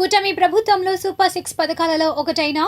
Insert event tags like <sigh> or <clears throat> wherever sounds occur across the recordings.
కూటమి ప్రభుత్వంలో super six పథకాలలో ఒకటైన.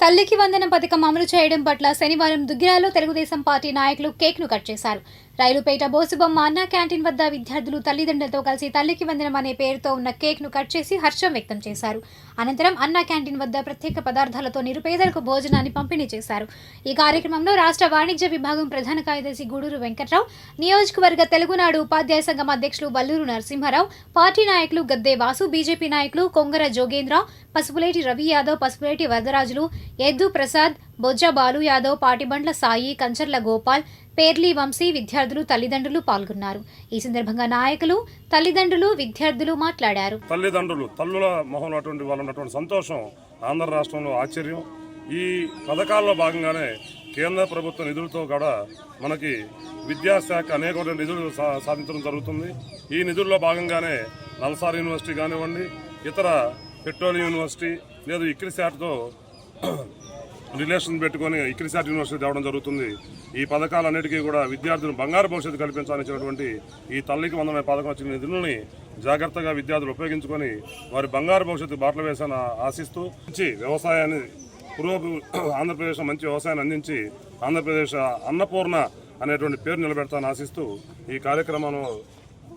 తల్లికి వందనం పథకం అమలు చేయడం పట్ల శనివారం దుగ్గిరాలో తెలుగుదేశం పార్టీ నాయకులు కేక్ను కట్ చేశారు. రైలుపేట బోసుబొమ్మ అన్న క్యాంటీన్ వద్ద విద్యార్థులు తల్లిదండ్రులతో కలిసి తల్లికి వందనం అనే పేరుతో ఉన్న కేక్ను కట్ చేసి హర్షం వ్యక్తం చేశారు. అనంతరం అన్న క్యాంటీన్ వద్ద ప్రత్యేక పదార్థాలతో నిరుపేదలకు భోజనాన్ని పంపిణీ చేశారు. ఈ కార్యక్రమంలో రాష్ట్ర వాణిజ్య విభాగం ప్రధాన కార్యదర్శి గూడూరు వెంకట్రావు నియోజకవర్గ తెలుగునాడు ఉపాధ్యాయ సంఘం అధ్యక్షులు బల్లూరు నరసింహారావు పార్టీ నాయకులు గద్దే వాసు బీజేపీ నాయకులు కొంగర జోగేంద్ర పసుపులేటి రవి యాదవ్ పసుపులేటి వరదరాజులు ఎద్దు ప్రసాద్ బొజ్జ బాలు యాదవ్ పాటిబండ్ల సాయి కంచర్ల గోపాల్ పేర్లి వంశీ విద్యార్థులు తల్లిదండ్రులు పాల్గొన్నారు. ఈ సందర్భంగా నాయకులు తల్లిదండ్రులు విద్యార్థులు మాట్లాడారు. తల్లిదండ్రులు తల్లుల మొహంలో అటువంటి ఉన్నటువంటి సంతోషం ఆంధ్ర రాష్ట్రంలో ఆశ్చర్యం. ఈ పథకాల్లో భాగంగానే కేంద్ర ప్రభుత్వ నిధులతో కూడా మనకి విద్యాశాఖ అనేక నిధులు సా- సాధించడం జరుగుతుంది. ఈ నిధుల్లో భాగంగానే నల్సార్ యూనివర్సిటీ కానివ్వండి ఇతర పెట్రోలియం యూనివర్సిటీ లేదా ఇక్రిశాట్తో రిలేషన్ పెట్టుకొని ఇక్రిసాట్ యూనివర్సిటీ తేవడం జరుగుతుంది. ఈ పథకాలన్నిటికీ కూడా విద్యార్థులు బంగారు భవిష్యత్తు కల్పించాల్సినటువంటి ఈ తల్లికి వందమైన పథకం వచ్చిన నిధులని జాగ్రత్తగా విద్యార్థులు ఉపయోగించుకొని వారి బంగారు భవిష్యత్తు బాటలు వేసాన ఆశిస్తూ మంచి వ్యవసాయాన్ని పూర్వ <clears throat> ఆంధ్రప్రదేశ్ మంచి వ్యవసాయాన్ని అందించి ఆంధ్రప్రదేశ్ అన్నపూర్ణ అనేటువంటి పేరు నిలబెడతానని ఆశిస్తూ ఈ కార్యక్రమంలో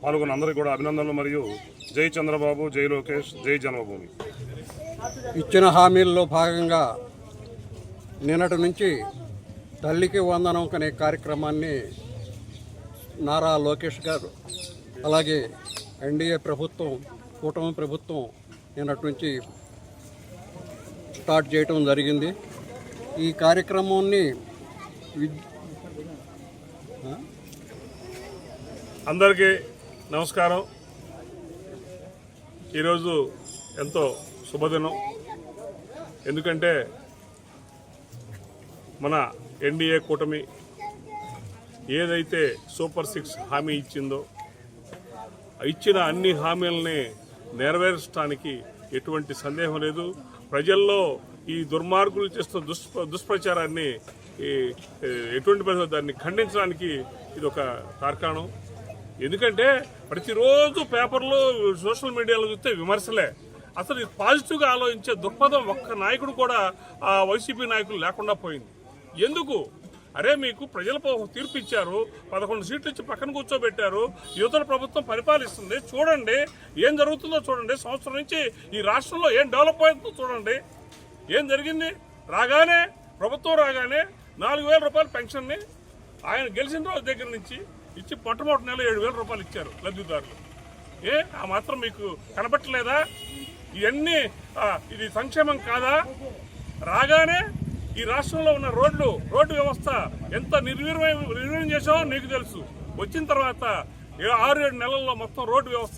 పాల్గొన్న అందరికీ కూడా అభినందనలు మరియు జై చంద్రబాబు జై లోకేష్ జై జన్మభూమి. ఇచ్చిన హామీల్లో భాగంగా నిన్నటి నుంచి తల్లికి వందనం అనే కార్యక్రమాన్ని నారా లోకేష్ గారు అలాగే ఎన్డీఏ ప్రభుత్వం కూటమి ప్రభుత్వం నిన్నటి నుంచి స్టార్ట్ చేయటం జరిగింది. ఈ కార్యక్రమాన్ని విద్ అందరికీ నమస్కారం. ఈరోజు ఎంతో శుభదినం. ఎందుకంటే మన ఎన్డీఏ కూటమి ఏదైతే సూపర్ సిక్స్ హామీ ఇచ్చిందో ఇచ్చిన అన్ని హామీలని నెరవేర్చడానికి ఎటువంటి సందేహం లేదు. ప్రజల్లో ఈ దుర్మార్గులు చేస్తున్న దుష్ప దుష్ప్రచారాన్ని ఈ, ఎటువంటి పరిస్థితుల్లో దాన్ని ఖండించడానికి ఇది ఒక తార్కాణం. ఎందుకంటే ప్రతిరోజు పేపర్లో సోషల్ మీడియాలో చూస్తే విమర్శలే. అసలు ఇది పాజిటివ్గా ఆలోచించే దృక్పథం ఒక్క నాయకుడు కూడా ఆ వైసీపీ నాయకులు లేకుండా పోయింది. ఎందుకు? అరే మీకు ప్రజల తీర్పు ఇచ్చారు పదకొండు సీట్లు ఇచ్చి పక్కన కూర్చోబెట్టారు. యువతల ప్రభుత్వం పరిపాలిస్తుంది. చూడండి ఏం జరుగుతుందో చూడండి. సంవత్సరం నుంచి ఈ రాష్ట్రంలో ఏం డెవలప్ అవుతుందో చూడండి. ఏం జరిగింది? రాగానే ప్రభుత్వం రాగానే నాలుగు వేల రూపాయల పెన్షన్ని ఆయన గెలిచిన రోజు దగ్గర నుంచి ఇచ్చి మొట్టమొదటి నెల ఏడు వేల రూపాయలు ఇచ్చారు లబ్ధిదారులు. ఏ ఆ మాత్రం మీకు కనబట్టలేదా? ఇవన్నీ ఇది సంక్షేమం కాదా? రాగానే ఈ రాష్ట్రంలో ఉన్న రోడ్లు రోడ్డు వ్యవస్థ ఎంత నిర్వీర్యం నిర్వీర్యం చేసావో నీకు తెలుసు. వచ్చిన తర్వాత ఆరు ఏడు నెలల్లో మొత్తం రోడ్డు వ్యవస్థ